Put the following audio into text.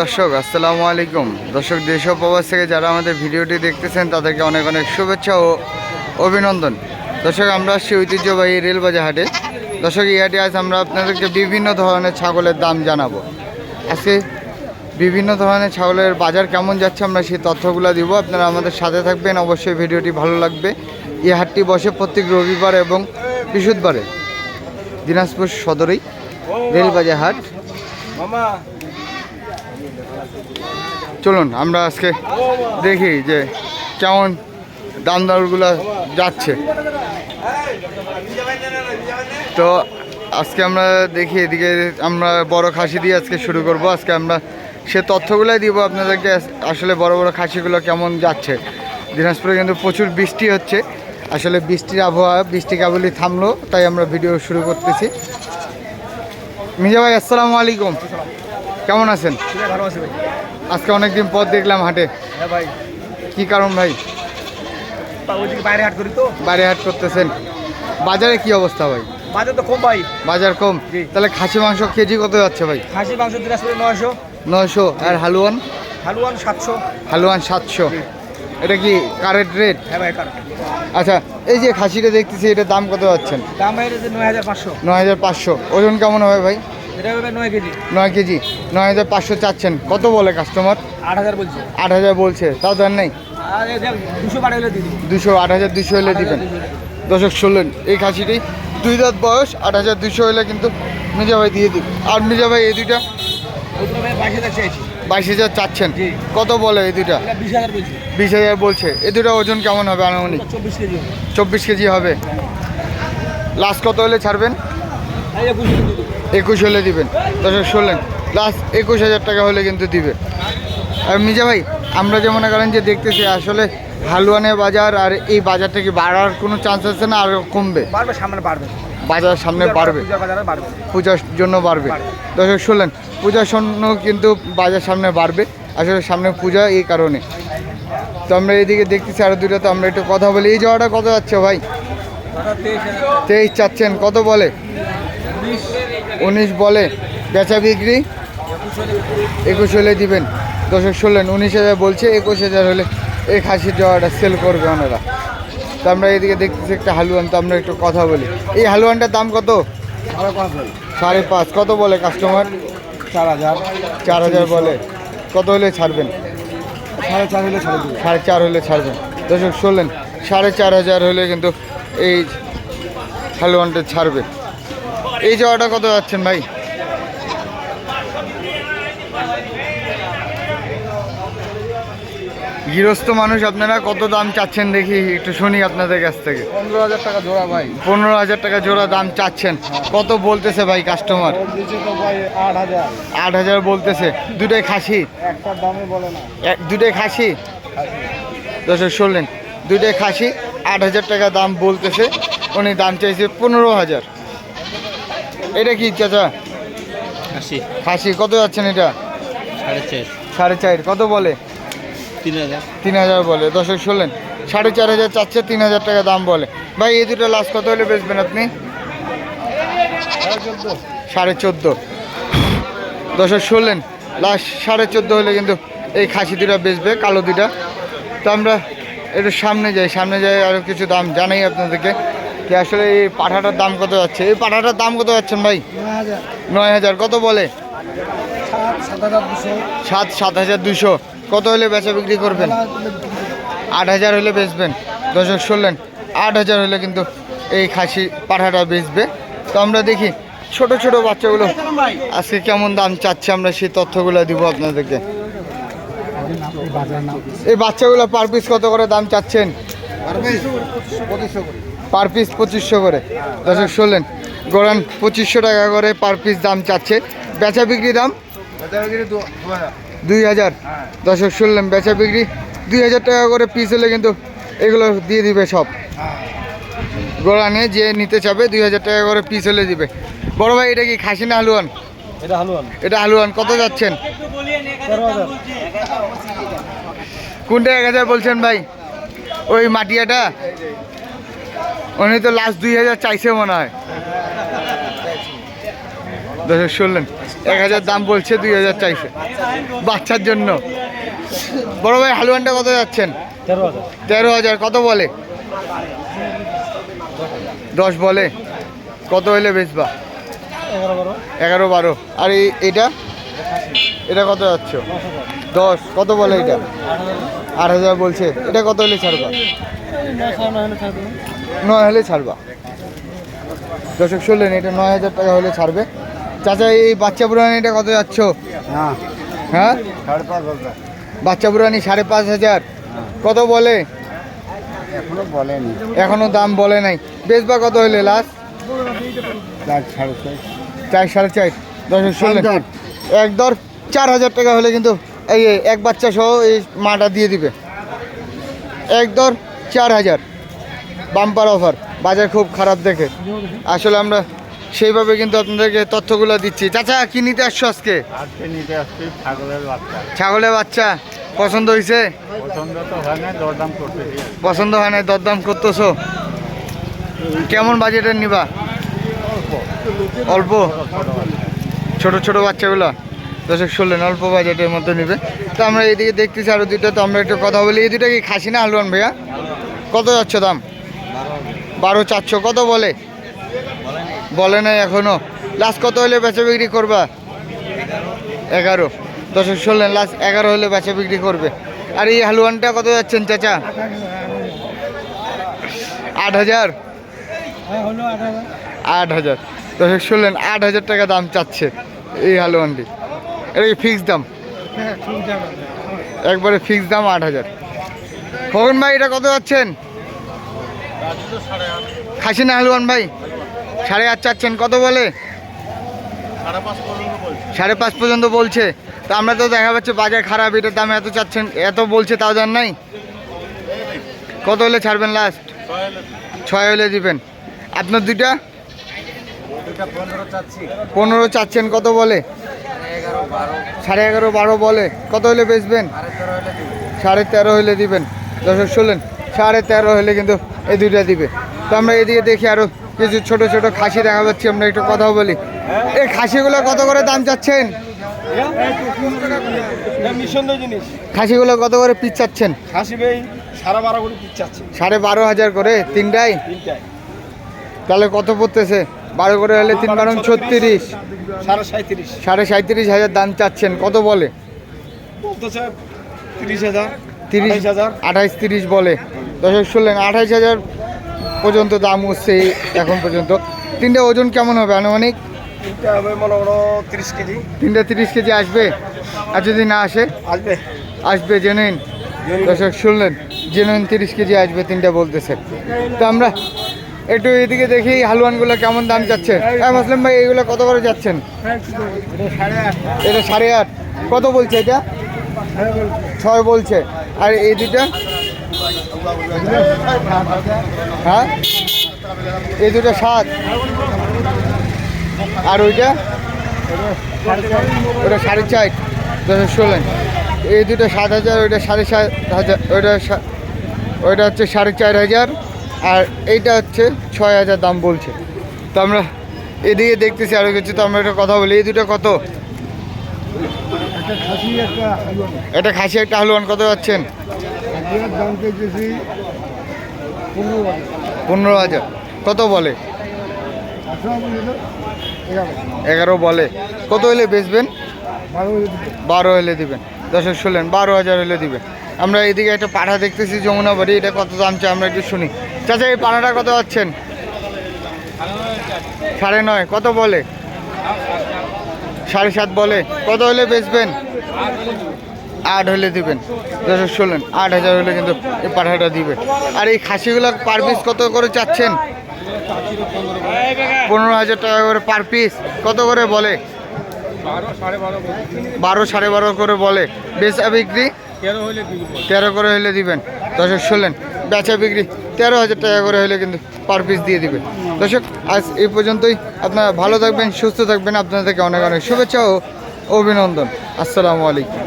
দর্শক, আসসালামু আলাইকুম। দর্শক, দেশ প্রবাস থেকে যারা আমাদের ভিডিওটি দেখতেছেন, তাদেরকে অনেক অনেক শুভেচ্ছা ও অভিনন্দন। দর্শক, আমরা আসছি ঐতিহ্যবাহী রেলবাজার হাটে। দর্শক, এই হাটে আজ আমরা আপনাদেরকে বিভিন্ন ধরনের ছাগলের দাম জানাব। আজকে বিভিন্ন ধরনের ছাগলের বাজার কেমন যাচ্ছে আমরা সেই তথ্যগুলো দিব। আপনারা আমাদের সাথে থাকবেন। অবশ্যই ভিডিওটি ভালো লাগবে। এই হাটটি বসে প্রত্যেক রবিবার এবং বৃহস্পতিবারে। দিনাজপুর সদরেই রেলবাজার হাট। চলুন, আমরা আজকে দেখি যে কেমন দাম দরগুলো যাচ্ছে। তো আজকে আমরা দেখি এদিকে আমরা বড় খাসি দিয়ে আজকে শুরু করব। আজকে আমরা সে তথ্যগুলোই দিব আপনাদেরকে, আসলে বড় বড় খাসিগুলো কেমন যাচ্ছে। দিনাজপুরে কিন্তু প্রচুর বৃষ্টি হচ্ছে। আসলে বৃষ্টির আবহাওয়া বৃষ্টি কেবলই থামলো তাই আমরা ভিডিও শুরু করতেছি। মিজা ভাই আসসালামু আলাইকুম। কেমন আছেন? ভালো আছে ভাই। আজকে অনেকদিন পর দেখলাম হাটে। হ্যাঁ ভাই। কি কারণ ভাই? বাইরে হাট করি তো। বাইরে হাট করতেছেন। বাজারে কি অবস্থা ভাই? বাজার তো কম ভাই। বাজার কম। তাহলে খাসি মাংস কেজি কত যাচ্ছে ভাই? খাসি মাংস দিনাজপুরে নয়শো। নয়শো। আর হালুয়ান? হালুয়ান সাতশো। হালুয়ান সাতশো। এটা কি কারেন্ট রেট হ্যাঁ ভাই কার আচ্ছা এই যে খাসিটা দেখতেছি এটার দাম কত যাচ্ছেন? দাম ভাই এটা নয় হাজার পাঁচশো। নয় হাজার পাঁচশো। ওজন কেমন হবে ভাই? এটা হবে নয় কেজি। নয় কেজি। নয় হাজার পাঁচশো চাচ্ছেন। কত বলে কাস্টমার আট হাজার বলছে। আট হাজার বলছে। তাও দেন নেই? আর দুশো আট হাজার দুশো হলে দিবেন। দর্শক শুনলেন এই খাসিটি দুই দাঁত বয়স আট হাজার দুশো হলে কিন্তু মির্জা ভাই দিয়ে দিন আর মির্জা ভাই এই দুইটা বাইশ হাজার চাচ্ছেন। কত বলে এই এটা বিশ হাজার বলছে। এই দুটো ওজন কেমন হবে আনুমানিক? চব্বিশ কেজি হবে। লাস্ট কত হলে ছাড়বেন? একুশ হলে দিবেন। দর্শক শুনলেন? লাস্ট একুশ হাজার টাকা হলে কিন্তু দিবে। আর মিজা ভাই আমরা যে মনে করেন যে দেখতেছি আসলে হালুয়ানের বাজার আর এই বাজারটা কি বাড়ার কোনো চান্স আছে না আর কমবে? বাড়বে সামনে বাড়বে। বাজার সামনে বাড়বে। পূজার জন্য বাড়বে। দর্শক শুনলেন পূজার জন্য কিন্তু বাজার সামনে বাড়বে। আসলে সামনে পূজা এই কারণে। তো আমরা এইদিকে দেখতেছি আরও দুটো তো আমরা একটু কথা বলি। এই জায়গাটা কত যাচ্ছে ভাই? তেইশ চাচ্ছেন কত বলে? উনিশ বলে। বেচা বিক্রি? একুশ হলে দিবেন। দর্শক শুনলেন উনিশ হাজার বলছে একুশ হাজার হলে এই খাসির জগাটা সেল করবে ওনারা। তো আমরা এদিকে দেখতেছি একটা হালুয়ান তো আমরা একটু কথা বলি। এই হালুয়ানটার দাম কত? সাড়ে পাঁচ। কত বলে কাস্টমার চার হাজার। চার হাজার বলে। কত হলে ছাড়বেন? সাড়ে চার হলে ছাড়ে দেবো। সাড়ে চার হলে ছাড়বেন। দর্শক শুনলেন সাড়ে চার হাজার হলে কিন্তু এই হালুয়ানটা ছাড়বে। এই জায়গাটা কত যাচ্ছেন ভাই? গৃহস্থ মানুষ আপনারা কত দাম চাচ্ছেন দেখি একটু শুনি আপনাদের কাছ থেকে। পনেরো হাজার টাকা জোড়া ভাই। পনেরো হাজার টাকা জোড়া দাম চাচ্ছেন। কত বলতেছে ভাই কাস্টমার আট হাজার। আট হাজার বলতেছে। দুটাই খাসি? একটার দামে বলে না। এক দুটাই খাসি? দর্শক শুনলেন। দুটাই খাসি আট হাজার টাকা দাম বলতেছে। উনি দাম চাইছে পনেরো হাজার। এটা কি চাচা? আশি খাসি। কত যাচ্ছেন এটা? সাড়ে চার। সাড়ে চার। কত বলে? তিন হাজার তিন হাজার বলে। দর্শক শুনলেন? সাড়ে চার হাজার চাচ্ছে তিন হাজার টাকা দাম বলে। ভাই এই দুটো লাস্ট কত হলে বেচবেন আপনি? সাড়ে চোদ্দ। দর্শক শুনলেন? লাস্ট সাড়ে চোদ্দ হলে কিন্তু এই খাসি দুটা বেচবে কালো দুটা। তো আমরা একটু সামনে যাই সামনে যাই আরও কিছু দাম জানাই আপনাদেরকে কি আসলে এই পাঠাটার দাম কত যাচ্ছে। এই পাঠাটার দাম কত যাচ্ছেন ভাই? নয় হাজার। কত বলে? সাত সাত হাজার দুশো। কত হলে বেচা বিক্রি করবেন? আট হাজার হলে বেচবেন। দর্শক, শুনলেন, আট হাজার হলে কিন্তু এই খাসি পাঠাটা বেচবে। তো আমরা দেখি, ছোট ছোট বাচ্চাগুলো আজকে কেমন দাম চাচ্ছে? আমরা সেই তথ্যগুলো দিব আপনাদেরকে। এই বাচ্চাগুলো পার পিস কত করে দাম চাচ্ছেন? পার পিস পঁচিশশো করে। দর্শক, শুনলেন, গোরান পঁচিশশো টাকা করে পার পিস দাম চাচ্ছে। বেচা বিক্রি দাম? দুই হাজার। দর্শক শুনলেন বেচা বিক্রি। দুই হাজার টাকা করে পিস হলে কিন্তু এগুলো দিয়ে দিবে সব। গোড়ানে যে নিতে চাবে দুই হাজার টাকা করে পিস হলে দিবে। বড় ভাই এটা কি খাসি না হালুয়ান? এটা হালুয়ান। এটা হালুয়ান কত যাচ্ছেন? কোনটা এক হাজার বলছেন ভাই? ওই মাটিয়াটা? উনি তো লাস্ট দুই হাজার চাইছে মনে হয়। দর্শক, শুনলেন? এক হাজার দাম বলছে, দুই হাজার চাইছে। বাচ্চার জন্য। বড় ভাই, হালুয়ানটা কত যাচ্ছেন? তেরো হাজার। কত বলে? দশ বলে? কত হইলে বেচবা? এগারো বারো। আর এটা এটা কত যাচ্ছে? দশ। কত বলে এটা? আট হাজার বলছে। এটা কত হলে ছাড়বা? নয় হলে ছাড়বা। দর্শক, শুনলেন? এটা নয় হাজার টাকা হলে ছাড়বে। চাচা এই বাচ্চা বুড়ানি এটা কত যাচ্ছ? হ্যাঁ। হ্যাঁ? বাচ্চা বুড়ানি সাড়ে পাঁচ হাজার। কত বলে? এখনও দাম বলে নাই। বেচবা কত হইলে লাস্ট চার সাড়ে চার। দর্শক শুনলেন। এক দর চার হাজার টাকা হলে কিন্তু এই এই এক বাচ্চা সহ এই মাটা দিয়ে দিবে। এক দর চার হাজার। Bumper offer. বাজার খুব খারাপ দেখে। আসলে আমরা সেইভাবে কিন্তু আপনাদেরকে তথ্যগুলো দিচ্ছি। চাচা কি নিতে আসছো আজকে? আজকে নিতে আসছি ছাগলের বাচ্চা। ছাগলের বাচ্চা। পছন্দ হয়েছে পছন্দ হয় না দরদাম করতেছো। কেমন বাজেটের নিবা? অল্প। ছোট ছোট বাচ্চাগুলো? দর্শক শুনলেন অল্প বাজেটের মধ্যে নিবে। তো আমরা এইদিকে দেখতেছি আরও দুইটা তো আমরা একটু কথা বলি। এই দুটা কি খাসি না হালুয়ান ভাইয়া? কত যাচ্ছে দাম? বারো চারশো কত বলে? বলে নাই এখনও। লাস্ট কত হলে বেচা বিক্রি করবা? এগারো। দর্শক, শুনলেন, লাস্ট এগারো হলে বেচা বিক্রি করবে। আর এই হালুয়ানটা কত যাচ্ছেন, চাচা? আট হাজার। আট হাজার। দর্শক, শুনলেন, আট হাজার টাকা দাম চাচ্ছে এই হালুয়ানটি। এটা কি ফিক্স দাম? একবারে ফিক্স দাম আট হাজার। খগন ভাই, এটা কত যাচ্ছেন? খাসি না হালুয়ান ভাই। সাড়ে আট চাচ্ছেন কত বলে? সাড়ে পাঁচ পর্যন্ত বলছি। তো আমরা তো দেখা যাচ্ছে বাজার খারাপ এটার দাম এত চাচ্ছেন এত বলছে তাও জান নাই? কত হলে ছাড়বেন লাস্ট ছয় হলে দিবেন। আপনার দুইটা? দুটা পনেরো চাচ্ছি চাচ্ছেন কত বলে? সাড়ে এগারো বারো বলে। কত হলে বেচবেন? সাড়ে তেরো হলে দিবেন। দর্শক শুনলেন সাড়ে তেরো হলে কিন্তু এই দুইটা দিবে। তো আমরা এদিকে দেখি আরও কিছু ছোট ছোট খাসি দেখা যাচ্ছে, আমরা একটু কথা বলি। এই খাসিগুলো কত করে দাম চাচ্ছেন? খাসিগুলো কত করে চাচ্ছেন? সাড়ে বারো হাজার করে, তিনটাই? তাহলে কত পড়তেছে? বারো করে হলে তিন ছত্রিশ। সাড়ে হাজার দাম চাচ্ছেন, কত বলে? তিরিশ হাজার তিরিশ হাজার আঠাইশ, তিরিশ বলে। আঠাইশ হাজার পর্যন্ত দাম উঠছে এখন পর্যন্ত। তিনটে ওজন কেমন হবে আনুমানিক? তিনটা হবে মনে করো তিরিশ কেজি। তিনটে তিরিশ কেজি আসবে? আর যদি না আসে? আসবে। আসবে জেনুইন দর্শক শুনলেন? জেনুইন তিরিশ কেজি আসবে তিনটা বলতেছে। তো আমরা একটু এদিকে দেখি হালুয়ানগুলো কেমন দাম যাচ্ছে? হ্যাঁ মুসলিম ভাই এইগুলো কত করে যাচ্ছেন? এটা সাড়ে আট। কত বলছে এটা? ছয় বলছে। আর এই দুটা হ্যাঁ? এই দুটো সাত। আর ওইটা? ওটা সাড়ে চার। দশ ষোলেন এই দুটো সাত হাজার ওইটা সাড়ে সাত হাজার ওইটা ওইটা হচ্ছে সাড়ে চার হাজার। আর এইটা হচ্ছে ছয় হাজার দাম বলছে। তো আমরা এদিকে দেখতেছি আরও কিছু তো আমরা একটা কথা বলি। এই দুটো কত? এটা খাসি একটা হালুয়ান কত যাচ্ছেন? দাম পেয়েছি পনেরো হাজার। পনেরো হাজার। কত বলে? এগারো। বলে। কত হলে বেচবেন? বারো হলে দিবেন। দশের ষোলেন বারো হাজার হলে দিবেন। আমরা এদিকে একটা পাঠা দেখতেছি যমুনা বাড়ি এটা কত দাম চাই আমরা একটু শুনি। চাচা এই পাড়াটা কত পাচ্ছেন সাড়ে নয় কত বলে? সাড়ে সাত বলে। কত হলে বেচবেন? আট হলে দিবেন দশের ষোলেন, আট হাজার হলে কিন্তু এই পাঠাটা দিবে আর এই খাসিগুলো পার পিস কত করে চাচ্ছেন? পনেরো হাজার টাকা করে পার পিস কত করে বলে? বারো সাড়ে বারো করে বলে। বেচা বিক্রি? তেরো করে হলে দিবেন দর্শক শুনলেন বেচা বিক্রি, তেরো হাজার টাকা করে হলে কিন্তু পার পিস দিয়ে দিবে দর্শক, আজ এই পর্যন্তই। আপনারা ভালো থাকবেন, সুস্থ থাকবেন। আপনাদেরকে অনেক অনেক শুভেচ্ছা ও অভিনন্দন। আসসালামু আলাইকুম।